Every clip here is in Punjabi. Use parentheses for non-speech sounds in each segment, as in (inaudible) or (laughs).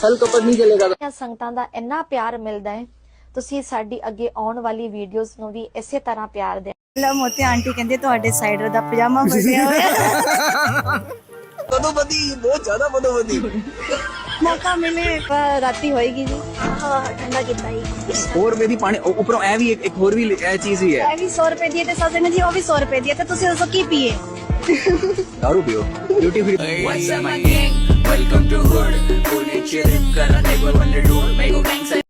ਛਲ ਕਪੜ ਨਹੀਂ ਚੱਲੇਗਾ ਸੰਗਤਾਂ ਦਾ ਇੰਨਾ ਪਿਆਰ ਮਿਲਦਾ ਹੈ ਤੁਸੀਂ ਸਾਡੀ ਅੱਗੇ ਆਉਣ ਵਾਲੀ ਵੀਡੀਓਜ਼ ਨੂੰ ਵੀ ਇਸੇ ਤਰ੍ਹਾਂ ਪਿਆਰ ਦੇ ਲਾ ਮੋਤੀ ਆਂਟੀ ਕਹਿੰਦੇ ਤੁਹਾਡੇ ਸਾਈਡਰ ਦਾ ਪਜਾਮਾ ਬਦਲਿਆ ਹੋਇਆ ਕਦੋਂ ਬਦੀ ਬਹੁਤ ਜ਼ਿਆਦਾ ਕਦੋਂ ਬਦੀ ਮੌਕਾ ਮਿਲੇ ਰਾਤੀ ਹੋਏਗੀ ਜੀ ਠੰਡਾ ਕੀਤਾ ਹੀ ਹੋਰ ਮੇਰੀ ਪਾਣੀ ਉੱਪਰੋਂ ਐ ਵੀ ਇੱਕ ਹੋਰ ਵੀ ਇਹ ਚੀਜ਼ ਹੀ ਹੈ ਇਹ ਵੀ 100 ਰੁਪਏ ਦੀ ਤੇ ਸਾਦੇ ਨੇ ਜੀ ਉਹ ਵੀ 100 ਰੁਪਏ ਦੀ ਤੇ ਤੁਸੀਂ ਉਸ ਕੀ ਪੀਏ ਦਾਰੂ ਪੀਓ duty free Welcome to Hood. Pune chill, kara table when they do. Make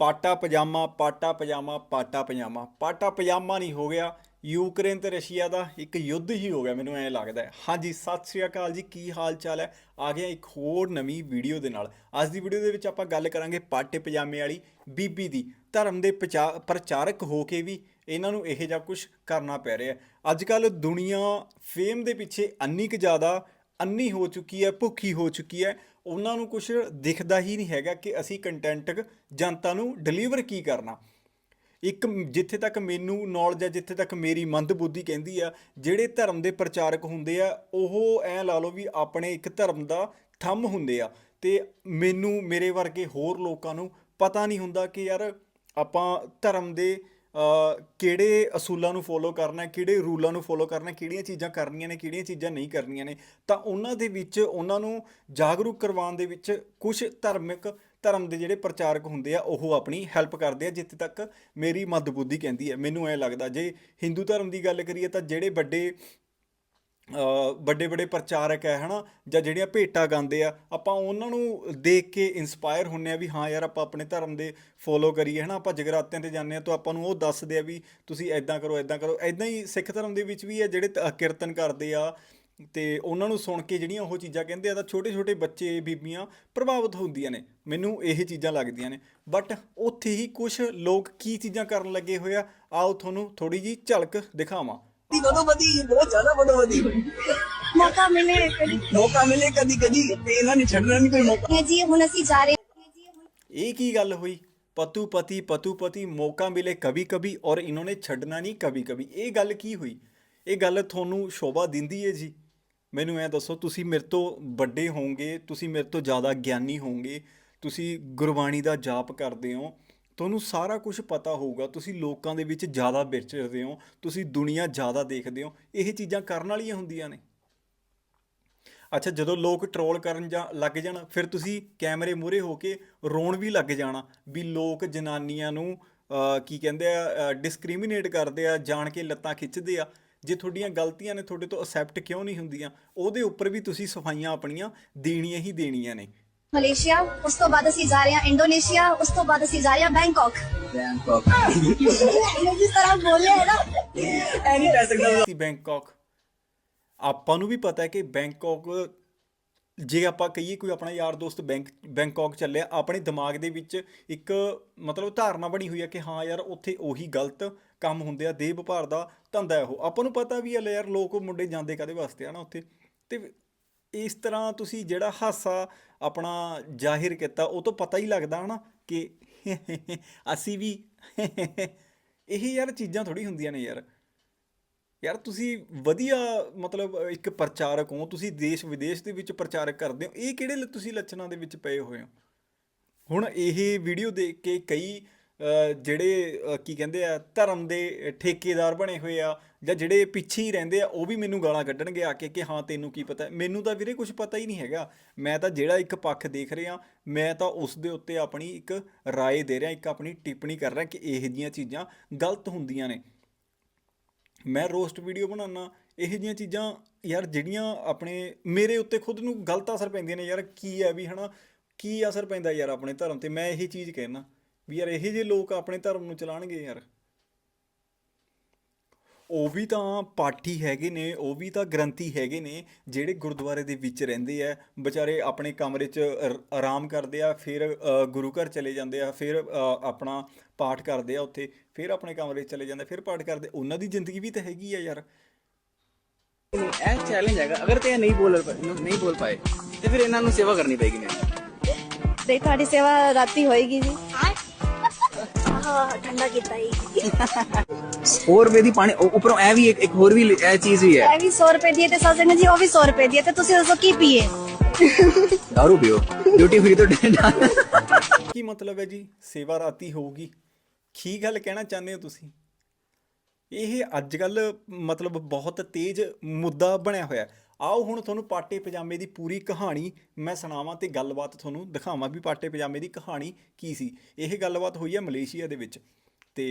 ਪਾਟਾ ਪਜਾਮਾ ਪਾਟਾ ਪਜਾਮਾ ਪਾਟਾ ਪਜਾਮਾ ਪਾਟਾ ਪਜਾਮਾ ਨਹੀਂ ਹੋ ਗਿਆ ਯੂਕਰੇਨ ਤੇ ਰਸ਼ੀਆ ਦਾ ਇੱਕ ਯੁੱਧ ਹੀ ਹੋ ਗਿਆ, ਮੈਨੂੰ ਐਂ ਲੱਗਦਾ ਹੈ। ਹਾਂਜੀ, ਸਤਿ ਸ਼੍ਰੀ ਅਕਾਲ ਜੀ, ਕੀ ਹਾਲ ਚਾਲ ਹੈ? ਆ ਗਿਆ ਇੱਕ ਹੋਰ ਨਵੀਂ ਵੀਡੀਓ ਦੇ ਨਾਲ। ਅੱਜ ਦੀ ਵੀਡੀਓ ਦੇ ਵਿੱਚ ਆਪਾਂ ਗੱਲ ਕਰਾਂਗੇ ਪਾਟੇ ਪਜਾਮੇ ਵਾਲੀ ਬੀਬੀ ਦੀ। ਧਰਮ ਦੇ ਪ੍ਰਚਾ- ਪ੍ਰਚਾਰਕ ਹੋ ਕੇ ਵੀ ਇਹਨਾਂ ਨੂੰ ਇਹੋ ਜਿਹਾ ਕੁਝ ਕਰਨਾ ਪੈ ਰਿਹਾ ਅੱਜ ਕੱਲ ਦੁਨੀਆ ਫੇਮ ਦੇ ਪਿੱਛੇ ਅੰਨੀ ਕੁ ਜ਼ਿਆਦਾ ਅੰਨੀ ਹੋ ਚੁੱਕੀ ਹੈ, ਭੁੱਖੀ ਹੋ ਚੁੱਕੀ ਹੈ। ਉਹਨਾਂ ਨੂੰ ਕੁਝ ਦਿਖਦਾ ਹੀ ਨਹੀਂ ਹੈਗਾ ਕਿ ਅਸੀਂ ਕੰਟੈਂਟ ਜਨਤਾ ਨੂੰ ਡਿਲੀਵਰ ਕੀ ਕਰਨਾ। ਇੱਕ ਜਿੱਥੇ ਤੱਕ ਮੈਨੂੰ ਨੌਲੇਜ ਹੈ, ਜਿੱਥੇ ਤੱਕ ਮੇਰੀ ਮੰਦਬੁੱਧੀ ਕਹਿੰਦੀ ਆ, ਜਿਹੜੇ ਧਰਮ ਦੇ ਪ੍ਰਚਾਰਕ ਹੁੰਦੇ ਆ, ਉਹ ਐ ਲਾ ਲਓ ਵੀ ਆਪਣੇ ਇੱਕ ਧਰਮ ਦਾ ਥੰਮ ਹੁੰਦੇ ਆ। ਤੇ ਮੈਨੂੰ, ਮੇਰੇ ਵਰਗੇ ਹੋਰ ਲੋਕਾਂ ਨੂੰ ਪਤਾ ਨਹੀਂ ਹੁੰਦਾ ਕਿ ਯਾਰ ਆਪਾਂ ਧਰਮ ਦੇ ਕਿਹੜੇ ਅਸੂਲਾਂ ਨੂੰ ਫੋਲੋ ਕਰਨਾ ਕਿਹੜੇ ਰੂਲਾਂ ਨੂੰ ਫੋਲੋ ਕਰਨਾ ਕਿਹੜੀਆਂ ਚੀਜ਼ਾਂ ਕਰਨੀਆਂ ਨੇ, ਕਿਹੜੀਆਂ ਚੀਜ਼ਾਂ ਨਹੀਂ ਕਰਨੀਆਂ ਨੇ। ਤਾਂ ਉਹਨਾਂ ਦੇ ਵਿੱਚ, ਉਹਨਾਂ ਨੂੰ ਜਾਗਰੂਕ ਕਰਵਾਉਣ ਦੇ ਵਿੱਚ ਕੁਝ ਧਾਰਮਿਕ ਧਰਮ ਦੇ ਜਿਹੜੇ ਪ੍ਰਚਾਰਕ ਹੁੰਦੇ ਆ, ਉਹ ਆਪਣੀ ਹੈਲਪ ਕਰਦੇ ਆ, ਜਿੱਥੇ ਤੱਕ ਮੇਰੀ ਮੱਦਬੁੱਧੀ ਕਹਿੰਦੀ ਹੈ। ਮੈਨੂੰ ਐ ਲੱਗਦਾ, ਜੇ ਹਿੰਦੂ ਧਰਮ ਦੀ ਗੱਲ ਕਰੀਏ ਤਾਂ ਜਿਹੜੇ ਵੱਡੇ ਵੱਡੇ ਵੱਡੇ ਪ੍ਰਚਾਰਕ ਹੈ, ਹਨਾ, ਜਾਂ ਜਿਹੜੀਆਂ ਭੇਟਾਂ ਗਾਉਂਦੇ ਆ, ਆਪਾਂ ਉਹਨਾਂ ਨੂੰ ਦੇਖ ਕੇ ਇਨਸਪਾਇਰ ਹੁੰਨੇ ਆ ਵੀ ਹਾਂ ਯਾਰ, ਆਪਾਂ ਆਪਣੇ ਧਰਮ ਦੇ ਫੋਲੋ ਕਰੀਏ, ਹਨਾ, ਆਪਾਂ ਜਗਰਾਤਿਆਂ ਤੇ ਜਾਂਦੇ ਆ ਤਾਂ ਆਪਾਂ ਨੂੰ ਉਹ ਦੱਸਦੇ ਆ ਵੀ ਤੁਸੀਂ ਐਦਾਂ ਕਰੋ ਐਦਾਂ ਕਰੋ। ਐਦਾਂ ਹੀ ਸਿੱਖ ਧਰਮ ਦੇ ਵਿੱਚ ਵੀ ਆ ਜਿਹੜੇ ਕੀਰਤਨ ਕਰਦੇ ਆ ਤੇ ਉਹਨਾਂ ਨੂੰ ਸੁਣ ਕੇ ਜਿਹੜੀਆਂ ਉਹ ਚੀਜ਼ਾਂ ਕਹਿੰਦੇ ਆ ਤਾਂ ਛੋਟੇ-ਛੋਟੇ ਬੱਚੇ ਬੀਬੀਆਂ ਪ੍ਰਭਾਵਿਤ ਹੁੰਦੀਆਂ ਨੇ। ਮੈਨੂੰ ਇਹ ਚੀਜ਼ਾਂ ਲੱਗਦੀਆਂ ਨੇ। ਬਟ ਉੱਥੇ ਹੀ ਕੁਝ ਲੋਕ ਕੀ ਚੀਜ਼ਾਂ ਕਰਨ ਲੱਗੇ ਹੋਏ ਆ ਆਓ ਤੁਹਾਨੂੰ ਥੋੜੀ ਜੀ ਝਲਕ ਦਿਖਾਵਾਂ। ਮੌਕਾ ਮਿਲੇ ਕਦੀ। ਕਦੀ ਜਾ ਰਹੇ ਇਹ ਕੀ ਗੱਲ ਹੋਈ? ਪਤੂ ਪਤੀ ਪਤੂ ਪਤੀ ਮੌਕਾ ਮਿਲੇ ਕभी ਕभी ਔਰ ਇਹਨਾਂ ਨੇ ਛੱਡਣਾ ਨਹੀਂ ਕभी ਕभी ਇਹ ਗੱਲ ਕੀ ਹੋਈ? ਇਹ ਗੱਲ ਤੁਹਾਨੂੰ ਸ਼ੋਭਾ ਦਿੰਦੀ ਹੈ ਜੀ? ਮੈਨੂੰ ਐ ਦੱਸੋ, ਤੁਸੀਂ ਮੇਰੇ ਤੋਂ ਵੱਡੇ ਹੋਵੋਗੇ, ਤੁਸੀਂ ਮੇਰੇ ਤੋਂ ਜ਼ਿਆਦਾ ਗਿਆਨੀ ਹੋਵੋਗੇ, ਤੁਸੀਂ ਗੁਰਬਾਣੀ ਦਾ ਜਾਪ ਕਰਦੇ ਹੋ, ਤੁਹਾਨੂੰ ਸਾਰਾ ਕੁਝ ਪਤਾ ਹੋਊਗਾ, ਤੁਸੀਂ ਲੋਕਾਂ ਦੇ ਵਿੱਚ ਜ਼ਿਆਦਾ ਵਿਚਰਦੇ ਹੋ, ਤੁਸੀਂ ਦੁਨੀਆ ਜ਼ਿਆਦਾ ਦੇਖਦੇ ਹੋ, ਇਹ ਚੀਜ਼ਾਂ ਕਰਨ ਵਾਲੀਆਂ ਹੁੰਦੀਆਂ ਨੇ। ਅੱਛਾ, ਜਦੋਂ ਲੋਕ ਟਰੋਲ ਕਰਨ ਜਾਂ ਲੱਗ ਜਾਣ, ਫਿਰ ਤੁਸੀਂ ਕੈਮਰੇ ਮੂਹਰੇ ਹੋ ਕੇ ਰੋਣ ਵੀ ਲੱਗ ਜਾਣਾ, ਵੀ ਲੋਕ ਜਨਾਨੀਆਂ ਨੂੰ ਕੀ ਕਹਿੰਦੇ ਆ ਡਿਸਕ੍ਰਿਮੀਨੇਟ ਕਰਦੇ ਆ, ਜਾਣ ਕੇ ਲੱਤਾਂ ਖਿੱਚਦੇ ਆ। ਜੇ ਤੁਹਾਡੀਆਂ ਗਲਤੀਆਂ ਨੇ ਤੁਹਾਡੇ ਤੋਂ ਅਸੈਪਟ ਕਿਉਂ ਨਹੀਂ ਹੁੰਦੀਆਂ ਉਹਦੇ ਉੱਪਰ ਵੀ ਤੁਸੀਂ ਸਫਾਈਆਂ ਆਪਣੀਆਂ ਦੇਣੀਆਂ ਹੀ ਦੇਣੀਆਂ ਨੇ। ਮਲੇਸ਼ੀਆ ਉਸ ਤੋਂ ਬਾਅਦ ਅਸੀਂ ਜਾ ਰਹੇ ਹਾਂ ਇੰਡੋਨੇਸ਼ੀਆ ਉਸ ਤੋਂ ਬਾਅਦ ਅਸੀਂ ਜਾ ਰਹੇ ਹਾਂ ਬੈਂਕਾਕ। ਬੈਂਕਾਕ। ਜਿਸ ਤਰ੍ਹਾਂ ਬੋਲਿਆ ਹੈ ਨਾ। ਐ ਨਹੀਂ ਕਹਿ ਬੈਂਕਾਕ। ਆਪਾਂ ਨੂੰ ਵੀ ਪਤਾ ਹੈ ਕਿ ਬੈਂਕਾਕ ਜੇ ਆਪਾਂ ਕਹੀਏ ਕੋਈ ਆਪਣਾ ਯਾਰ ਦੋਸਤ ਬੈਂਕ, ਬੈਂਕਾਕ ਚੱਲਿਆ, ਆਪਣੇ ਦਿਮਾਗ ਦੇ ਵਿੱਚ ਇੱਕ ਮਤਲਬ ਧਾਰਨਾ ਬਣੀ ਹੋਈ ਹੈ ਕਿ ਹਾਂ ਯਾਰ ਉੱਥੇ ਉਹੀ ਗਲਤ ਕੰਮ ਹੁੰਦੇ ਆ, ਦੇਹ ਵਪਾਰ ਦਾ ਧੰਦਾ ਹੈ ਉਹ ਆਪਾਂ ਨੂੰ ਪਤਾ ਵੀ ਹੈ ਯਾਰ ਲੋਕ ਮੁੰਡੇ ਜਾਂਦੇ ਕਦੇ ਵਾਸਤੇ ਆ ਨਾ ਉੱਥੇ। ਤੇ ਇਸ ਤਰ੍ਹਾਂ ਤੁਸੀਂ ਜਿਹੜਾ ਹਾਸਾ ਆਪਣਾ ਜ਼ਾਹਿਰ ਕੀਤਾ, ਉਹ ਤੋਂ ਪਤਾ ਹੀ ਲੱਗਦਾ ਹਨਾ ਕਿ ਅਸੀਂ ਵੀ ਇਹ ਯਾਰ ਚੀਜ਼ਾਂ ਥੋੜੀ ਹੁੰਦੀਆਂ ਨੇ ਯਾਰ। ਯਾਰ ਤੁਸੀਂ ਵਧੀਆ ਮਤਲਬ ਇੱਕ ਪ੍ਰਚਾਰਕ ਹੋ ਤੁਸੀਂ ਦੇਸ਼ ਵਿਦੇਸ਼ ਦੇ ਵਿੱਚ ਪ੍ਰਚਾਰਕ ਕਰਦੇ ਹੋ ਇਹ ਕਿਹੜੇ ਲ- ਤੁਸੀਂ ਲੱਛਣਾਂ ਦੇ ਵਿੱਚ ਪਏ ਹੋਏ ਹੋ ਹੁਣ ਇਹ ਵੀਡੀਓ ਦੇਖ ਕੇ ਕਈ ਅ, ਜਿਹੜੇ ਅ, ਕੀ ਕਹਿੰਦੇ ਆ ਧਰਮ ਦੇ ਠੇਕੇਦਾਰ ਬਣੇ ਹੋਏ ਆ ਜਾਂ ਜਿਹੜੇ ਪਿੱਛੇ ਹੀ ਰਹਿੰਦੇ ਆ ਉਹ ਵੀ ਮੈਨੂੰ ਗਾਲਾਂ ਕੱਢਣਗੇ ਆ ਕੇ ਕਿ ਹਾਂ ਤੈਨੂੰ ਕੀ ਪਤਾ ਮੈਨੂੰ ਤਾਂ ਵੀਰੇ ਕੁਝ ਪਤਾ ਹੀ ਨਹੀਂ ਹੈਗਾ ਮੈਂ ਤਾਂ ਜਿਹੜਾ ਇੱਕ ਪੱਖ ਦੇਖ ਰਿਹਾ ਮੈਂ ਤਾਂ ਉਸ ਦੇ ਉੱਤੇ ਆਪਣੀ ਇੱਕ رائے ਦੇ ਰਿਹਾ ਇੱਕ ਆਪਣੀ ਟਿੱਪਣੀ ਕਰ ਰਿਹਾ ਕਿ ਇਹ ਜੀਆਂ ਚੀਜ਼ਾਂ ਗਲਤ ਹੁੰਦੀਆਂ ਨੇ ਮੈਂ ਰੋਸਟ ਵੀਡੀਓ ਬਣਾਉਣਾ ਇਹੋ ਜਿਹੀਆਂ ਚੀਜ਼ਾਂ ਯਾਰ ਜਿਹੜੀਆਂ ਆਪਣੇ, ਮੇਰੇ ਉੱਤੇ ਖੁਦ ਨੂੰ ਗਲਤ ਅਸਰ ਪੈਂਦੀਆਂ ਨੇ ਯਾਰ, ਕੀ ਹੈ ਵੀ ਹਨਾ, ਕੀ ਅਸਰ ਪੈਂਦਾ ਯਾਰ ਆਪਣੇ ਧਰਮ ਤੇ? ਮੈਂ ਇਹੀ ਚੀਜ਼ ਕਹਿਣਾ ਵੀ ਯਾਰ ਇਹੋ ਜਿਹੇ ਲੋਕ ਆਪਣੇ ਧਰਮ ਨੂੰ ਚਲਾਣਗੇ ਯਾਰ। ਉਹ ਵੀ ਤਾਂ ਪਾਠੀ ਹੈਗੇ ਨੇ ਉਹ ਵੀ ਤਾਂ ਗ੍ਰੰਥੀ ਹੈਗੇ ਨੇ ਜਿਹੜੇ ਗੁਰਦੁਆਰੇ ਦੇ ਵਿੱਚ ਰਹਿੰਦੇ ਆ। ਵਿਚਾਰੇ ਆਪਣੇ ਕਮਰੇ 'ਚ ਆਰ- ਆਰਾਮ ਕਰਦੇ ਆ ਫਿਰ ਅ, ਗੁਰੂ ਘਰ ਚਲੇ ਜਾਂਦੇ ਆ ਫਿਰ ਅ, ਆਪਣਾ ਪਾਠ ਕਰਦੇ ਆ ਉੱਥੇ ਫਿਰ ਆਪਣੇ ਕਮਰੇ 'ਚ ਚਲੇ ਜਾਂਦੇ ਫਿਰ ਪਾਠ ਕਰਦੇ। ਉਹਨਾਂ ਦੀ ਜ਼ਿੰਦਗੀ ਵੀ ਤਾਂ ਹੈਗੀ ਆ ਯਾਰ। ਇਹ ਚੈਲੰਜ ਹੈਗਾ। ਅਗਰ ਤੇ ਇਹ ਨਹੀਂ ਬੋਲ ਨਹੀਂ ਬੋਲ ਪਾਏ ਤੇ ਫਿਰ ਇਹਨਾਂ ਨੂੰ ਸੇਵਾ ਕਰਨੀ ਪਏਗੀ ਮੈਨੂੰ ਤੇ ਤੁਹਾਡੀ ਸੇਵਾ ਰਾਤੀ ਹੋਏਗੀ ਜੀ। ਹਾਂ ਠੰਡਾ ਕੀਤਾ ਹੀ 100 ਰੁਪਏ ਦੀ ਪਾਣੀ ਉ- ਉੱਪਰੋਂ ਇਹ ਵੀ ਇੱਕ ਇੱਕ ਹੋਰ ਵੀ ਇਹ ਚੀਜ਼ ਵੀ ਹੈ। ਇਹ ਵੀ 100 ਰੁਪਏ ਦੀ ਹੈ ਤੇ ਸਾਜਣ ਜੀ ਉਹ ਵੀ 100 ਰੁਪਏ ਦੀ ਹੈ ਤੇ ਤੁਸੀਂ ਦੱਸੋ ਕੀ ਪੀਏ? ਦਾਰੂ ਪੀਓ। ਡਿਊਟੀ ਫ੍ਰੀ ਤੋਂ ਕੀ ਮਤਲਬ ਹੈ ਜੀ? ਸੇਵਾ ਰਾਤੀ ਹੋਊਗੀ। ਕੀ ਗੱਲ ਕਹਿਣਾ ਚਾਹੁੰਦੇ ਹੋ ਤੁਸੀਂ? ਇਹ ਅੱਜ ਕੱਲ ਮਤਲਬ ਬਹੁਤ ਤੇਜ਼ ਮੁੱਦਾ ਬਣਿਆ ਹੋਇਆ। ਹੈ। ਆਓ ਹੁਣ ਤੁਹਾਨੂੰ ਪਾਟੇ ਪਜਾਮੇ ਦੀ ਪੂਰੀ ਕਹਾਣੀ ਮੈਂ ਸੁਣਾਵਾਂ ਤੇ ਗੱਲਬਾਤ ਤੁਹਾਨੂੰ ਦਿਖਾਵਾਂ ਵੀ ਪਾਟੇ ਪਜਾਮੇ ਦੀ ਕਹਾਣੀ ਕੀ ਸੀ। ਇਹ ਗੱਲਬਾਤ ਹੋਈ ਹੈ ਮਲੇਸ਼ੀਆ ਦੇ ਵਿੱਚ ਤੇ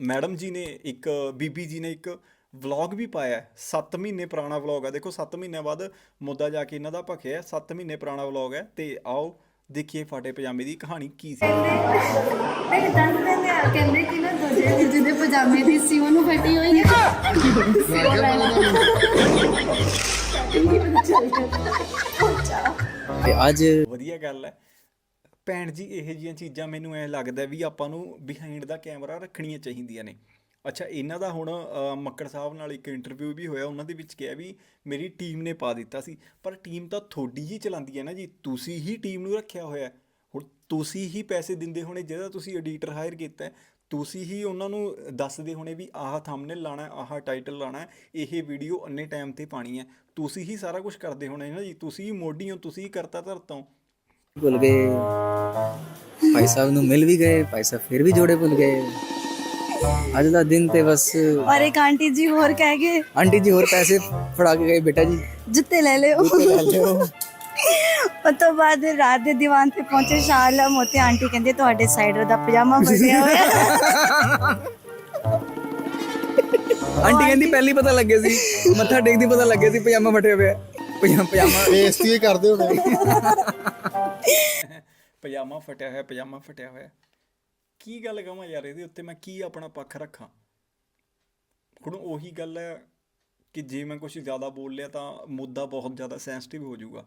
ਮੈਡਮ ਜੀ ਨੇ ਇੱਕ, ਬੀਬੀ ਜੀ ਨੇ ਇੱਕ ਵਲੌਗ ਵੀ ਪਾਇਆ 7 ਮਹੀਨੇ ਪੁਰਾਣਾ ਵਲੌਗ ਹੈ ਦੇਖੋ 7 ਮਹੀਨਿਆਂ ਬਾਅਦ ਮੁੱਦਾ ਜਾ ਕੇ ਇਹਨਾਂ ਦਾ ਭਖਿਆ 7 ਮਹੀਨੇ ਪੁਰਾਣਾ ਵਲੌਗ ਹੈ ਤੇ ਆਓ ਦੇਖੀਏ ਫਾਟੇ ਪਜਾਮੇ ਦੀ ਕਹਾਣੀ ਕੀ ਸੀ। ਕਹਿੰਦੇ ਕਹਿੰਦੇ ਕਿ ਨਾ ਪਜਾਮੇ ਦੀ ਸੀ ਉਹਨੂੰ ਫਟੀ ਹੋਈ ਹੈ ਤੇ ਅੱਜ ਵਧੀਆ ਗੱਲ ਹੈ। ਭੈਣ ਜੀ ਇਹੋ ਜਿਹੀਆਂ ਚੀਜ਼ਾਂ ਮੈਨੂੰ ਐ ਲੱਗਦਾ ਵੀ ਆਪਾਂ ਨੂੰ ਬਿਹਾਈਂਡ ਦਾ ਕੈਮਰਾ ਰੱਖਣੀਆਂ ਚਾਹੀਦੀਆਂ ਨੇ। ਅੱਛਾ ਇਹਨਾਂ ਦਾ ਹੁਣ ਮੱਕੜ ਸਾਹਿਬ ਨਾਲ ਇੱਕ ਇੰਟਰਵਿਊ ਵੀ ਹੋਇਆ ਉਹਨਾਂ ਦੇ ਵਿੱਚ ਕਿਹਾ ਵੀ ਮੇਰੀ ਟੀਮ ਨੇ ਪਾ ਦਿੱਤਾ ਸੀ। ਪਰ ਟੀਮ ਤਾਂ ਤੁਹਾਡੀ ਹੀ ਚਲਾਉਂਦੀ ਹੈ ਨਾ ਜੀ। ਤੁਸੀਂ ਹੀ ਟੀਮ ਨੂੰ ਰੱਖਿਆ ਹੋਇਆ। ਹੁਣ ਤੁਸੀਂ ਹੀ ਪੈਸੇ ਦਿੰਦੇ ਹੋਣੇ ਜਿਹਦਾ ਤੁਸੀਂ ਐਡੀਟਰ ਹਾਇਰ ਕੀਤਾ ਹੈ ਤੁਸੀਂ ਹੀ ਉਹਨਾਂ ਨੂੰ ਦੱਸਦੇ ਹੋਣੇ ਵੀ ਆਹ ਥੰਬਨੇਲ ਲਾਣਾ ਹੈ ਆਹ ਟਾਈਟਲ ਲਾਣਾ ਹੈ ਇਹ ਵੀਡੀਓ ਅੰਨੇ ਟਾਈਮ ਤੇ ਪਾਣੀ ਹੈ। ਤੁਸੀਂ ਹੀ ਸਾਰਾ ਕੁਝ ਕਰਦੇ ਹੋਣੇ ਨਾ ਜੀ। ਤੁਸੀਂ ਹੀ ਮੋਢੀ ਹੋ ਤੁਸੀਂ ਹੀ ਕਰਤਾ ਧਰਤਾ ਹੋ। ਭੁੱਲ ਗਏ। ਭਾਈ ਸਾਹਿਬ ਨੂੰ ਮਿਲ ਵੀ ਗਏ ਭਾਈ ਸਾਹਿਬ ਫਿਰ ਵੀ ਜੋੜੇ ਭੁੱਲ ਗਏ। ਅੱਜ ਦਾ ਦਿਨ ਤੇ ਬਸ ਔਰ ਇੱਕ ਆਂਟੀ ਜੀ ਹੋਰ ਕਹਿ ਗਏ। ਆਂਟੀ ਜੀ ਹੋਰ ਪੈਸੇ ਫੜਾ ਕੇ ਗਏ ਬੇਟਾ ਜੀ। ਜੁੱਤੇ ਲੈ ਲਿਓ। ਉੱਤੇ ਲੈ ਲਿਓ। ਉਸ ਤੋਂ ਬਾਅਦ ਰਾਤ ਦੇ ਦੀਵਾਨ ਤੇ ਪਹੁੰਚੇ ਸ਼ਾਲਾ ਮੋਤੇ ਆਂਟੀ ਕਹਿੰਦੇ ਤੁਹਾਡੇ ਸਾਈਡਰ ਦਾ ਪਜਾਮਾ ਫਟਿਆ ਹੋਇਆ ਆਂਟੀ ਕਹਿੰਦੀ ਪਹਿਲੀ ਪਤਾ ਲੱਗੇ ਸੀ ਮੱਥਾ ਟੇਕਦੀ ਪਤਾ ਲੱਗੇ ਸੀ ਪਜਾਮਾ ਫਟਿਆ ਹੋਇਆ ਪਜਾਮਾ ਪਜਾਮਾ (laughs) ਬੇਇੱਜ਼ਤੀ ਕਰਦੇ ਹੋਣੇ। ਪਜਾਮਾ ਫਟਿਆ ਹੋਇਆ ਪਜਾਮਾ ਫਟਿਆ ਹੋਇਆ ਕੀ ਗੱਲ ਕਹਾਂ ਯਾਰ ਇਹਦੇ ਉੱਤੇ? ਮੈਂ ਕੀ ਆਪਣਾ ਪੱਖ ਰੱਖਾਂ? ਹੁਣ ਉਹੀ ਗੱਲ ਹੈ ਕਿ ਜੇ ਮੈਂ ਕੁਝ ਜ਼ਿਆਦਾ ਬੋਲ ਲਿਆ ਤਾਂ ਮੁੱਦਾ ਬਹੁਤ ਜ਼ਿਆਦਾ ਸੈਂਸਿਟਿਵ ਹੋ ਜਾਊਗਾ।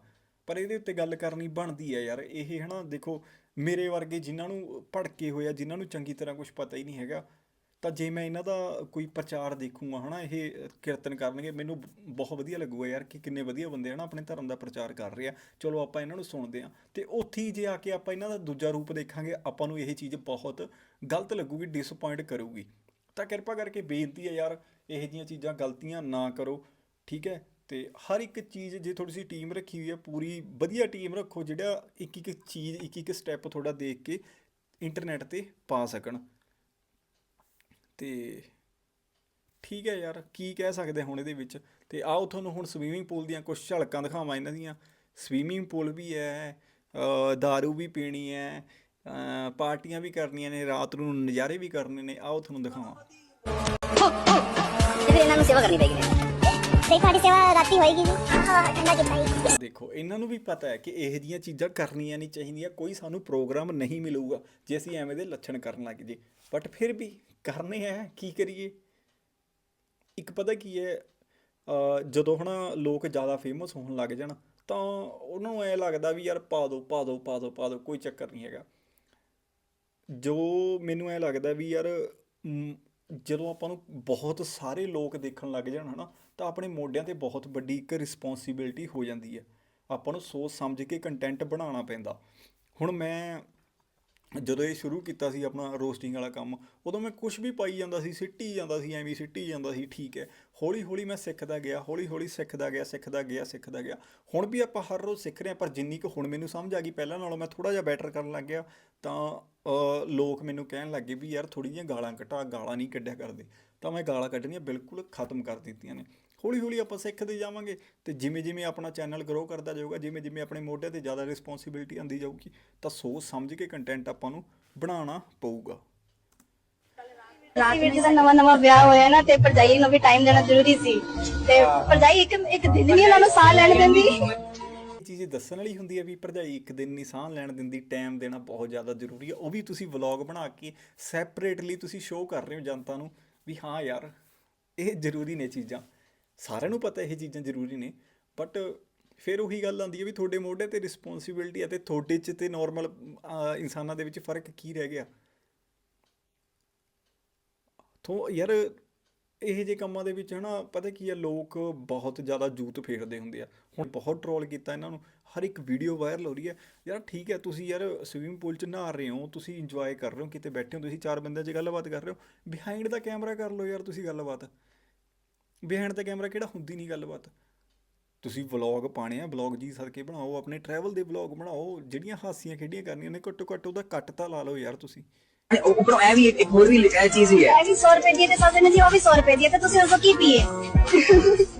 ਪਰ ਇਹਦੇ ਉੱਤੇ ਗੱਲ ਕਰਨੀ ਬਣਦੀ ਹੈ ਯਾਰ, ਇਹ ਹਨਾ, ਦੇਖੋ ਮੇਰੇ ਵਰਗੇ ਜਿਨ੍ਹਾਂ ਨੂੰ ਭੜਕੇ ਹੋਇਆ ਜਿਨ੍ਹਾਂ ਨੂੰ ਚੰਗੀ ਤਰ੍ਹਾਂ ਕੁਝ ਪਤਾ ਹੀ ਨਹੀਂ ਹੈਗਾ, ਤਾਂ ਜੇ ਮੈਂ ਇਹਨਾਂ ਦਾ ਕੋਈ ਪ੍ਰਚਾਰ ਦੇਖੂੰਗਾ ਹਨਾ, ਇਹ ਕੀਰਤਨ ਕਰਨਗੇ, ਮੈਨੂੰ ਬਹੁਤ ਵਧੀਆ ਲੱਗੂਗਾ ਯਾਰ ਕਿ ਕਿੰਨੇ ਵਧੀਆ ਬੰਦੇ ਹਨਾ ਆਪਣੇ ਧਰਮ ਦਾ ਪ੍ਰਚਾਰ ਕਰ ਰਹੇ ਆ। ਚਲੋ ਆਪਾਂ ਇਹਨਾਂ ਨੂੰ ਸੁਣਦੇ ਆ, ਤੇ ਉੱਥੇ ਹੀ ਜੇ ਆ ਕੇ ਆਪਾਂ ਇਹਨਾਂ ਦਾ ਦੂਜਾ ਰੂਪ ਦੇਖਾਂਗੇ, ਆਪਾਂ ਨੂੰ ਇਹ ਚੀਜ਼ ਬਹੁਤ ਗਲਤ ਲੱਗੂਗੀ ਡਿਸਪਾਇੰਟ ਕਰੂਗੀ। ਤਾਂ ਕਿਰਪਾ ਕਰਕੇ ਬੇਨਤੀ ਹੈ ਯਾਰ, ਇਹੋ ਜਿਹੀਆਂ ਚੀਜ਼ਾਂ ਗਲਤੀਆਂ ਨਾ ਕਰੋ, ਠੀਕ ਹੈ? ਤੇ ਹਰ ਇੱਕ ਚੀਜ਼ ਜੇ ਥੋੜੀ ਸੀ ਟੀਮ ਰੱਖੀ ਹੋਈ ਹੈ ਪੂਰੀ ਵਧੀਆ ਟੀਮ ਰੱਖੋ ਜਿਹੜਾ ਇੱਕ ਇੱਕ ਚੀਜ਼ ਇੱਕ ਇੱਕ ਸਟੈਪ ਤੁਹਾਡਾ ਦੇਖ ਕੇ ਇੰਟਰਨੈਟ ਤੇ ਪਾ ਸਕਣ। ਤੇ ਠੀਕ ਹੈ ਯਾਰ ਕੀ ਕਹਿ ਸਕਦੇ ਹੁਣ ਇਹਦੇ ਵਿੱਚ? ਤੇ ਆਓ ਤੁਹਾਨੂੰ ਹੁਣ ਸਵੀਮਿੰਗ ਪੂਲ ਦੀਆਂ ਕੁਝ ਝਲਕਾਂ ਦਿਖਾਵਾਂ ਇਹਨਾਂ ਦੀਆਂ। ਸਵੀਮਿੰਗ ਪੂਲ ਵੀ ਹੈ ਅ, ਦਾਰੂ ਵੀ ਪੀਣੀ ਹੈ ਪਾਰਟੀਆਂ ਵੀ ਕਰਨੀਆਂ ਨੇ ਰਾਤ ਨੂੰ ਨਜ਼ਾਰੇ ਵੀ ਕਰਨੇ ਨੇ ਆਓ ਤੁਹਾਨੂੰ ਦਿਖਾਵਾਂ। ਤੇ ਫਿਰ ਸੇਵਾ ਕਰਨੀ ਪੈਗੀ ਤੇ ਤੁਹਾਡੀ ਸੇਵਾ ਰਾਤੀ ਹੋਏਗੀ ਜੀ। ਹਾਂ, ਠੰਡਾ ਕੀਤਾ ਹੀ ਦੇਖੋ, ਇਹਨਾਂ ਨੂੰ ਵੀ ਪਤਾ ਹੈ ਕਿ ਇਹੋ ਜਿਹੀਆਂ ਚੀਜ਼ਾਂ ਕਰਨੀਆਂ ਨਹੀਂ ਚਾਹੀਦੀਆਂ, ਕੋਈ ਸਾਨੂੰ ਪ੍ਰੋਗਰਾਮ ਨਹੀਂ ਮਿਲੂਗਾ, ਜੇ ਅਸੀਂ ਐਵੇਂ ਦੇ ਲੱਛਣ ਕਰਨ ਲੱਗ ਜੇ ਬਟ ਫਿਰ ਵੀ ਕਰਨੇ ਹੈ ਕੀ ਕਰੀਏ? ਇੱਕ ਪਤਾ ਕੀ ਹੈ ਜਦੋਂ ਹਨਾ ਲੋਕ ਜ਼ਿਆਦਾ ਫੇਮਸ ਹੋਣ ਲੱਗ ਜਾਣ, ਤਾਂ ਉਹਨਾਂ ਨੂੰ ਐ ਲੱਗਦਾ ਵੀ ਯਾਰ ਪਾ ਦੋ ਪਾ ਦੋ ਪਾ ਦੋ ਪਾ ਦੋ, ਕੋਈ ਚੱਕਰ ਨਹੀਂ ਹੈਗਾ। ਜੋ ਮੈਨੂੰ ਐ ਲੱਗਦਾ ਵੀ ਯਾਰ ਜਦੋਂ ਆਪਾਂ ਨੂੰ ਬਹੁਤ ਸਾਰੇ ਲੋਕ ਦੇਖਣ ਲੱਗ ਜਾਣ ਹਨਾ ਤਾਂ ਆਪਣੇ ਮੋਢਿਆਂ ਤੇ ਬਹੁਤ ਵੱਡੀ ਇੱਕ ਰਿਸਪੌਂਸਿਬਿਲਟੀ ਹੋ ਜਾਂਦੀ ਹੈ। ਆਪਾਂ ਨੂੰ ਸੋਚ ਸਮਝ ਕੇ ਕੰਟੈਂਟ ਬਣਾਉਣਾ ਪੈਂਦਾ। ਹੁਣ ਮੈਂ ਜਦੋਂ ਇਹ ਸ਼ੁਰੂ ਕੀਤਾ ਸੀ ਆਪਣਾ ਰੋਸਟਿੰਗ ਵਾਲਾ ਕੰਮ, ਉਦੋਂ ਮੈਂ ਕੁਝ ਵੀ ਪਾਈ ਜਾਂਦਾ ਸੀ, ਸਿੱਟੀ ਜਾਂਦਾ ਸੀ, ਐਵੇਂ ਸਿੱਟੀ ਜਾਂਦਾ ਸੀ, ਠੀਕ ਹੈ। ਹੌਲੀ ਹੌਲੀ ਮੈਂ ਸਿੱਖਦਾ ਗਿਆ ਹੌਲੀ ਹੌਲੀ ਸਿੱਖਦਾ ਗਿਆ ਸਿੱਖਦਾ ਗਿਆ ਸਿੱਖਦਾ ਗਿਆ। ਹੁਣ ਵੀ ਆਪਾਂ ਹਰ ਰੋਜ਼ ਸਿੱਖ ਰਹੇ ਹਾਂ, ਪਰ ਜਿੰਨੀ ਕੁ ਹੁਣ ਮੈਨੂੰ ਸਮਝ ਆ ਗਈ, ਪਹਿਲਾਂ ਨਾਲੋਂ ਮੈਂ ਥੋੜਾ ਜਿਹਾ ਬੈਟਰ ਕਰਨ ਲੱਗ ਗਿਆ, ਤਾਂ ਲੋਕ ਮੈਨੂੰ ਕਹਿਣ ਲੱਗੇ ਵੀ ਯਾਰ ਥੋੜੀ ਜਿਹੀਆਂ ਗਾਲਾਂ ਘਟਾ ਗਾਲਾਂ ਨਹੀਂ ਕੱਢਿਆ ਕਰਦੇ। ਤਾਂ ਮੈਂ ਗਾਲਾਂ ਕੱਢਣੀਆਂ ਬਿਲਕੁਲ ਖਤਮ ਕਰ ਦਿੱਤੀਆਂ ਨੇ। ਹੌਲੀ ਹੌਲੀ ਆਪਾਂ ਸਿੱਖਦੇ ਜਾਵਾਂਗੇ ਤੇ ਜਿਵੇਂ ਜਿਵੇਂ ਆਪਣਾ ਚੈਨਲ ਗਰੋ ਕਰਦਾ ਜਾਊਗਾ ਜਿਵੇਂ ਜਿਵੇਂ ਆਪਣੇ ਮੋਢੇ ਤੇ ਜ਼ਿਆਦਾ ਰਿਸਪੌਂਸਿਬਿਲਟੀ ਆਂਦੀ ਜਾਊਗੀ ਤਾਂ ਸੋਚ ਸਮਝ ਕੇ ਕੰਟੈਂਟ ਆਪਾਂ ਨੂੰ ਬਣਾਉਣਾ ਪਊਗਾ। ਰਾਤ ਵਿੱਚ ਦਾ ਨਵਾਂ ਨਵਾਂ ਵਿਆਹ ਹੋਇਆ ਨਾ ਤੇ ਭਰਜਾਈ ਨੂੰ ਵੀ ਟਾਈਮ ਦੇਣਾ ਜ਼ਰੂਰੀ ਸੀ ਤੇ ਭਰਜਾਈ ਇੱਕ ਇੱਕ ਦਿਨ ਨਹੀਂ ਉਹਨਾਂ ਨੂੰ ਸਾਹ ਲੈਣ ਦਿੰਦੀ। ਇਹ ਚੀਜ਼ ਦੱਸਣ ਵਾਲੀ ਹੁੰਦੀ ਹੈ ਵੀ ਭਰਜਾਈ ਇੱਕ ਦਿਨ ਨਹੀਂ ਸਾਹ ਲੈਣ ਦਿੰਦੀ ਟਾਈਮ ਦੇਣਾ ਬਹੁਤ ਜ਼ਿਆਦਾ ਜ਼ਰੂਰੀ ਹੈ। ਉਹ ਵੀ ਤੁਸੀਂ ਵਲੌਗ ਬਣਾ ਕੇ ਸੈਪਰੇਟਲੀ ਤੁਸੀਂ ਸ਼ੋਅ ਕਰ ਰਹੇ ਹੋ ਜਨਤਾ ਨੂੰ ਵੀ ਹਾਂ ਯਾਰ ਇਹ ਜ਼ਰੂਰੀ ਨੇ ਚੀਜ਼ਾਂ। ਸਾਰਿਆਂ ਨੂੰ ਪਤਾ ਇਹ ਚੀਜ਼ਾਂ ਜ਼ਰੂਰੀ ਨੇ ਬਟ ਫਿਰ ਉਹੀ ਗੱਲ ਆਉਂਦੀ ਹੈ ਵੀ ਤੁਹਾਡੇ ਮੋਢੇ ਤੇ ਰਿਸਪੌਂਸਿਬਿਲਟੀ ਹੈ ਤੇ ਤੁਹਾਡੇ 'ਚ ਤੇ ਨਾਰਮਲ ਇਨਸਾਨਾਂ ਦੇ ਵਿੱਚ ਫ਼ਰਕ ਕੀ ਰਹਿ ਗਿਆ? ਤੋਂ ਯਾਰ ਇਹ ਜਿਹੇ ਕੰਮਾਂ ਦੇ ਵਿੱਚ ਹਨਾ, ਪਤਾ ਕੀ ਆ, ਲੋਕ ਬਹੁਤ ਜ਼ਿਆਦਾ ਜੂਤ ਫੇਰਦੇ ਹੁੰਦੇ ਆ। ਹੁਣ ਬਹੁਤ ਟਰੋਲ ਕੀਤਾ ਇਹਨਾਂ ਨੂੰ, ਹਰ ਇੱਕ ਵੀਡੀਓ ਵਾਇਰਲ ਹੋ ਰਹੀ ਹੈ। ਯਾਰ ਠੀਕ ਹੈ, ਤੁਸੀਂ ਯਾਰ ਸਵਿਮਿੰਗ ਪੂਲ 'ਚ ਨਹਾ ਰਹੇ ਹੋ, ਤੁਸੀਂ ਇੰਜੋਏ ਕਰ ਰਹੇ ਹੋ, ਕਿਤੇ ਬੈਠੇ ਹੋ, ਤੁਸੀਂ ਚਾਰ ਬੰਦਿਆਂ 'ਚ ਗੱਲਬਾਤ ਕਰ ਰਹੇ ਹੋ ਬਿਹਾਈਂਡ ਦਾ ਕੈਮਰਾ ਕਰ ਲਓ ਯਾਰ ਤੁਸੀਂ ਗੱਲਬਾਤ। ਬਿਹਾਈਂਡ ਦਾ ਕੈਮਰਾ ਕਿਹੜਾ ਹੁੰਦੀ ਨਹੀਂ ਗੱਲਬਾਤ? ਤੁਸੀਂ ਵਲੌਗ ਪਾਣੇ ਆ ਵਲੌਗ ਜੀ ਸਦਕੇ ਬਣਾਓ ਆਪਣੇ ਟਰੈਵਲ ਦੇ ਵਲੌਗ ਬਣਾਓ ਜਿਹੜੀਆਂ ਹਾਸੀਆਂ ਖੇਡੀਆਂ ਕਰਨੀਆਂ ਨੇ ਘੱਟੋ ਘੱਟ ਉਹਦਾ ਕੱਟ ਤਾਂ ਲਾ ਲਓ ਯਾਰ ਤੁਸੀਂ। ਉੱਪਰੋਂ ਇਹ ਵੀ ਇੱਕ ਇੱਕ ਹੋਰ ਵੀ ਇਹ ਚੀਜ਼ ਵੀ ਹੈ। ਇਹ ਵੀ 100 ਰੁਪਏ ਦੀ ਤੇ ਸਾਦੇ ਨੇ ਜੀ ਉਹ ਵੀ 100 ਰੁਪਏ ਦੀ ਹੈ ਤੇ ਤੁਸੀਂ ਉਸੋ ਕੀ ਪੀਏ?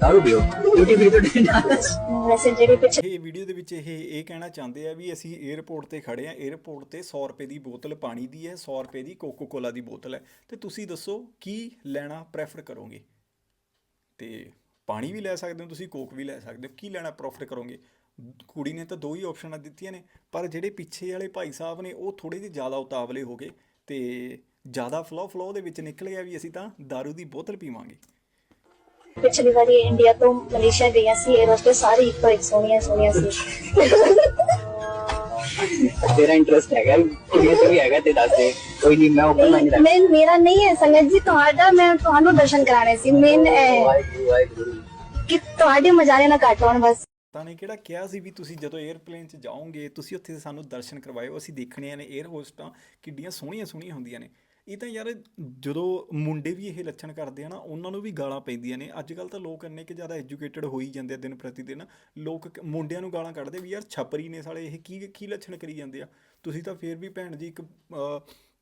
ਦਾਰੂ ਪੀਓ। ਡਿਊਟੀ ਫ੍ਰੀ ਤੋਂ ਵੈਸੇ ਜਿਹੜੇ ਪਿੱਛੇ ਇਹ ਵੀਡੀਓ ਦੇ ਵਿੱਚ ਇਹ ਇਹ ਕਹਿਣਾ ਚਾਹੁੰਦੇ ਆ ਵੀ ਅਸੀਂ 에ਅਰਪੋਰਟ ਤੇ ਖੜੇ ਆ 에ਅਰਪੋਰਟ ਤੇ 100 ਰੁਪਏ ਦੀ ਬੋਤਲ ਪਾਣੀ ਦੀ ਹੈ 100 ਰੁਪਏ ਦੀ ਕੋਕੋ ਕੋਲਾ ਦੀ ਬੋਤਲ ਹੈ। ਤੇ ਤੁਸੀਂ ਦੱਸੋ ਕੀ ਲੈਣਾ ਪ੍ਰੈਫਰ ਕਰੋਗੇ? ਤੇ ਪਾਣੀ ਵੀ ਲੈ ਸਕਦੇ ਹੋ ਤੁਸੀਂ ਕੋਕ ਵੀ ਲੈ ਸਕਦੇ ਹੋ ਕੀ ਲੈਣਾ ਪ੍ਰੈਫਰ ਕਰੋਗੇ? ਕੁੜੀ ਨੇ ਤਾਂ ਦੋ ਹੀ ਆਪਸ਼ਨਾਂ ਦਿੱਤੀਆਂ ਨੇ ਪਰ ਜਿਹੜੇ ਪਿੱਛੇ ਵਾਲੇ ਭਾਈ ਸਾਹਿਬ ਨੇ ਉਹ ਥੋੜੇ ਜਿਹੇ ਜ਼ਿਆਦਾ ਉਤਾਵਲੇ ਹੋ ਗਏ ਤੇ ਜ਼ਿਆਦਾ ਫਲੋ ਫਲੋ ਦੇ ਵਿੱਚ ਨਿਕਲ ਗਿਆ ਵੀ ਅਸੀਂ ਤਾਂ दारू ਦੀ ਬੋਤਲ ਪੀਵਾਂਗੇ। ਪਿਛਲੀ ਵਾਰੀ ਇੰਡੀਆ ਤੋਂ ਮਲੇਸ਼ੀਆ ਗਈਆਂ ਸੀ ਇਹ ਰਸਤੇ ਸਾਰੀ ਇੱਕੋ ਇੱਕ ਸੋਹਣੀਆਂ ਸੋਹਣੀਆਂ ਸੀ। ਤੇਰਾ ਇੰਟਰਸਟ ਹੈਗਾ ਕੁੜੀਆਂ ਚ ਵੀ ਹੈਗਾ ਤੇ ਦੱਸ ਦੇ। ਕੋਈ ਨਹੀਂ ਮੈਂ ਓਪਨ ਮਾਈਂਡ ਮੈਂ ਮੇਰਾ ਨਹੀਂ ਹੈ ਸੰਗਤ ਜੀ ਤੁਹਾਡਾ ਮੈਂ ਤੁਹਾਨੂੰ ਦਰਸ਼ਨ ਕਰਾਣੇ ਸੀ। ਮੇਨ ਵਾਹਿਗੁਰੂ ਵਾਹਿਗੁਰੂ ਕਿ ਤੁਹਾਡੇ ਮਜ਼ਾਰੇ ਨਾ ਘੱਟ ਹੋਣ ਬਸ। ਤਾਂ ਨੇ ਕਿਹੜਾ ਕਿਹਾ ਸੀ ਵੀ ਤੁਸੀਂ ਜਦੋਂ 에ਅਰਪਲੇਨ 'ਚ ਜਾਓਗੇ ਤੁਸੀਂ ਉੱਥੇ ਸਾਨੂੰ ਦਰਸ਼ਨ ਕਰਵਾਇਓ ਅਸੀਂ ਦੇਖਣੀਆਂ ਨੇ 에ਅਰ ਹੋਸਟਾਂ ਕਿੱਡੀਆਂ ਸੋਹਣੀਆਂ ਸੋਹਣੀਆਂ ਹੁੰਦੀਆਂ ਨੇ। ਇਹ ਤਾਂ ਯਾਰ ਜਦੋਂ ਮੁੰਡੇ ਵੀ ਇਹ ਲੱਛਣ ਕਰਦੇ ਆ ਨਾ ਉਹਨਾਂ ਨੂੰ ਵੀ ਗਾਲਾਂ ਪੈਂਦੀਆਂ ਨੇ। ਅੱਜ ਕੱਲ ਤਾਂ ਲੋਕ ਇੰਨੇ ਕਿ ਜ਼ਿਆਦਾ ਐਜੂਕੇਟਡ ਹੋਈ ਜਾਂਦੇ ਆ ਦਿਨ ਪ੍ਰਤੀ ਦਿਨ ਲੋਕ ਮੁੰਡਿਆਂ ਨੂੰ ਗਾਲਾਂ ਕੱਢਦੇ ਵੀ ਯਾਰ ਛਪਰੀ ਨੇ ਸਾਲੇ ਇਹ ਕੀ ਕੀ ਲੱਛਣ ਕਰੀ ਜਾਂਦੇ ਆ? ਤੁਸੀਂ ਤਾਂ ਫੇਰ ਵੀ ਭੈਣ ਜੀ ਇੱਕ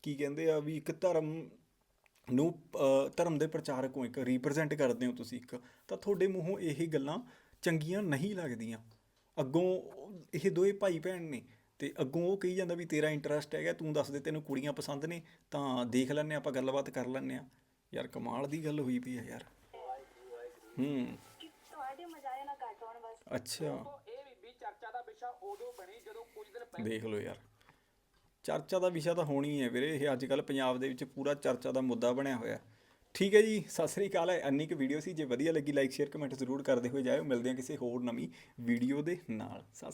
ਕੀ ਕਹਿੰਦੇ ਆ ਵੀ ਇੱਕ ਧਰਮ ਨੂੰ ਧਰਮ ਦੇ ਪ੍ਰਚਾਰਕ ਹੋ ਇੱਕ ਰਿਪਰੈਜ਼ੈਂਟ ਕਰਦੇ ਹੋ ਤੁਸੀਂ ਇੱਕ ਤਾਂ ਤੁਹਾਡੇ ਮੂੰਹੋਂ ਇਹ ਗੱਲਾਂ ਚੰਗੀਆਂ ਨਹੀਂ ਲੱਗਦੀਆਂ। ਅੱਗੋਂ ਇਹ ਦੋਏ ਭਾਈ ਭੈਣ ਨੇ ਤੇ ਅੱਗੋਂ ਉਹ ਕਹੀ ਜਾਂਦਾ ਵੀ ਤੇਰਾ ਇੰਟਰਸਟ ਹੈਗਾ ਤੂੰ ਦੱਸ ਦੇ ਤੈਨੂੰ ਕੁੜੀਆਂ ਪਸੰਦ ਨੇ ਤਾਂ ਦੇਖ ਲੈਂਦੇ ਹਾਂ ਆਪਾਂ ਗੱਲਬਾਤ ਕਰ ਲੈਂਦੇ ਆ ਯਾਰ ਕਮਾਲ ਦੀ ਗੱਲ ਹੋਈ ਪਈ ਹੈ ਯਾਰ। ਹੂੰ। ਤੁਹਾਡੇ ਮਜ਼ਾਰੇ ਨਾ ਘੱਟ ਹੋਣ ਬਸ। ਅੱਛਾ। ਦੇਖ ਲਓ ਯਾਰ। ਚਰਚਾ ਦਾ ਵਿਸ਼ਾ ਤਾਂ ਹੋਣੀ ਹੈ ਵੀਰੇ, ਇਹ ਅੱਜ ਕੱਲ ਪੰਜਾਬ ਦੇ ਵਿੱਚ ਪੂਰਾ ਚਰਚਾ ਦਾ ਮੁੱਦਾ ਬਣਿਆ ਹੋਇਆ। ਠੀਕ ਹੈ ਜੀ, ਸਤਿ ਸ੍ਰੀ ਅਕਾਲ ਹੈ ਇੰਨੀ ਕੁ ਵੀਡੀਓ ਸੀ, ਜੇ ਵਧੀਆ ਲੱਗੀ ਲਾਈਕ ਸ਼ੇਅਰ ਕਮੈਂਟ ਜ਼ਰੂਰ ਕਰਦੇ ਹੋਏ ਜਾਇਓ। ਮਿਲਦੇ ਹਾਂ ਕਿਸੇ ਹੋਰ ਨਵੀਂ ਵੀਡੀਓ ਦੇ ਨਾਲ। ਸਤਿ